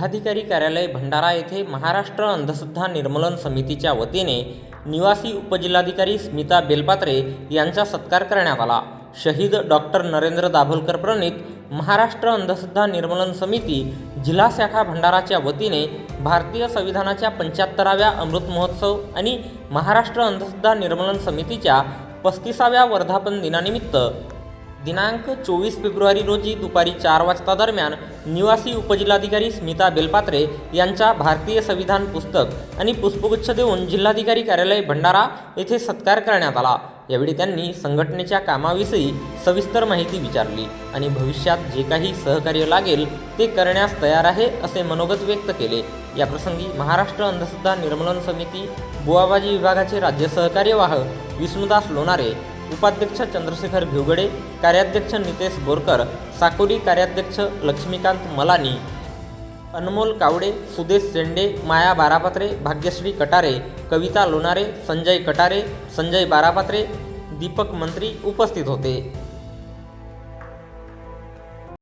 जिल्हाधिकारी कार्यालय भंडारा येथे महाराष्ट्र अंधश्रद्धा निर्मूलन समितीच्या वतीने निवासी उपजिल्हाधिकारी स्मिता बेलपात्रे यांचा सत्कार करण्यात आला. शहीद डॉक्टर नरेंद्र दाभोलकर प्रणित महाराष्ट्र अंधश्रद्धा निर्मूलन समिती जिल्हा शाखा भंडाराच्या वतीने भारतीय संविधानाच्या पंच्याहत्तराव्या अमृत महोत्सव आणि महाराष्ट्र अंधश्रद्धा निर्मूलन समितीच्या पस्तीसाव्या वर्धापन दिनानिमित्त दिनांक चोवीस फेब्रुवारी रोजी दुपारी चार वाजता दरम्यान निवासी उपजिल्हाधिकारी स्मिता बेलपात्रे यांचा भारतीय संविधान पुस्तक आणि पुष्पगुच्छ देऊन जिल्हाधिकारी कार्यालय भंडारा येथे सत्कार करण्यात आला. यावेळी त्यांनी संघटनेच्या कामाविषयी सविस्तर माहिती विचारली आणि भविष्यात जे काही सहकार्य लागेल ते करण्यास तयार आहे असे मनोगत व्यक्त केले. याप्रसंगी महाराष्ट्र अंधश्रद्धा निर्मूलन समिती बुवाबाजी विभागाचे राज्य सहकार्यवाह विष्णुदास लोणारे उपाध्यक्ष चंद्रशेखर भिवगडे कार्याध्यक्ष नितेश बोरकर साकोरी कार्याध्यक्ष लक्ष्मीकांत मलानी अनमोल कावडे सुदेश शेंडे माया बारापात्रे भाग्यश्री कटारे कविता लोणारे संजय कटारे संजय बारापात्रे दीपक मंत्री उपस्थित होते.